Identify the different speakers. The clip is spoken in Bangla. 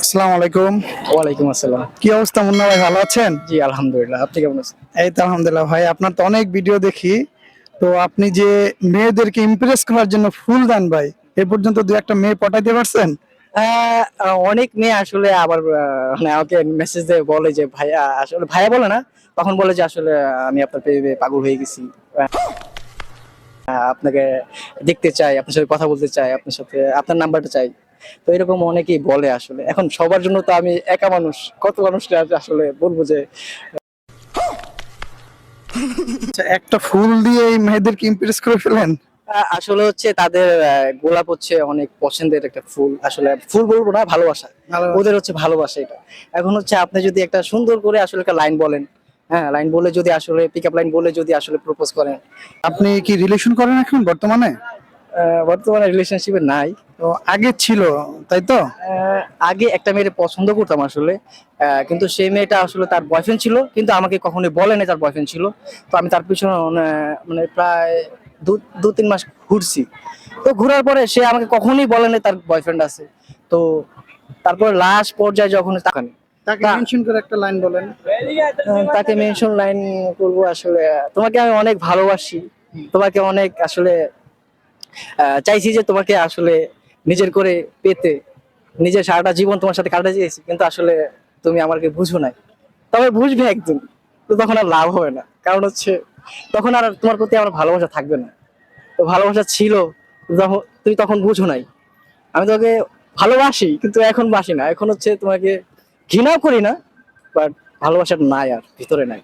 Speaker 1: আসসালামু আলাইকুম।
Speaker 2: ওয়ালাইকুম আসসালাম।
Speaker 1: কি অবস্থা মুন্না ভাই ভালো আছেন?
Speaker 2: জি আলহামদুলিল্লাহ। আপনি কেমন আছেন?
Speaker 1: এই তো আলহামদুলিল্লাহ ভাই আপনার তো অনেক ভিডিও দেখি। তো আপনি যে মেয়েদেরকে ইমপ্রেস করার জন্য ফুল দেন ভাই এ পর্যন্ত দু একটা মেয়ে পটাইতে পারছেন?
Speaker 2: অনেক মেয়ে আসলে আবার মানে আমাকে মেসেজ দিয়ে বলে যে ভাইয়া আসলে ভাইয়া বলে না? তখন বলে যে আসলে আমি আপনার প্রেমে পাগল হয়ে গেছি। আপনাকে দেখতে চাই আপনার সাথে কথা বলতে চাই আপনার সাথে আপনার নাম্বারটা চাই। তো এরকম অনেকেই বলে আসলে। এখন সবার জন্য তো আমি একা মানুষ কত মানুষকে আসলে বলব যে
Speaker 1: আচ্ছা, একটা ফুল দিয়ে এই মেয়েদেরকে ইমপ্রেস করে ফেলেন?
Speaker 2: আসলে হচ্ছে তাদের গোলাপ হচ্ছে অনেক পছন্দের একটা ফুল। আসলে ফুল বলব না ভালোবাসা। ওদের হচ্ছে ভালোবাসা এটা। এখন হচ্ছে আপনি যদি একটা সুন্দর করে আসলে একটা লাইন বলেন হ্যাঁ লাইন বলে যদি আসলে পিক আপ লাইন বলে যদি আসলে প্রপোজ করেন।
Speaker 1: আপনি কি রিলেশন করেন এখন বর্তমানে?
Speaker 2: বর্তমানে রিলেশনশিপে নাই।
Speaker 1: তো আগে ছিল তাই তো?
Speaker 2: আগে একটা মেয়ের পছন্দ করতাম আসলে। কিন্তু সেই মেয়েটা আসলে তার বয়ফ্রেন্ড ছিল কিন্তু আমাকে কখনোই বলেনি তার বয়ফ্রেন্ড ছিল। তো আমি তার পিছনে মানে প্রায় দু তিন মাস ঘুরছি। তো ঘোরার পরে সে আমাকে কখনোই বলেনি তার বয়ফ্রেন্ড আছে। তো তারপরে লাস্ট পর্যায়ে যখন তাকানি
Speaker 1: তাকে। মেনশন করে একটা লাইন বলেন।
Speaker 2: তাকে মেনশন লাইন করব আসলে। তোমাকে আমি অনেক ভালোবাসি। তোমাকে অনেক আসলে চাইছি যে তোমাকে আসলে নিজের করে পেতে, নিজের সারাটা জীবন তোমার সাথে কাটাতে চেয়েছি কিন্তু আসলে তুমি আমাকে বুঝো নাই। তবে বুঝবে একদিন, তো তখন আর লাভ হবে না। কারণ হচ্ছে, তখন আর তোমার প্রতি আমার ভালোবাসা থাকবে না। তো ভালোবাসা ছিল তুমি তখন বুঝো নাই। আমি তোমাকে ভালোবাসি, কিন্তু এখন বাসি না। এখন হচ্ছে তোমাকে ঘৃণাও করি না বাট ভালোবাসার নাই আর, ভিতরে নাই।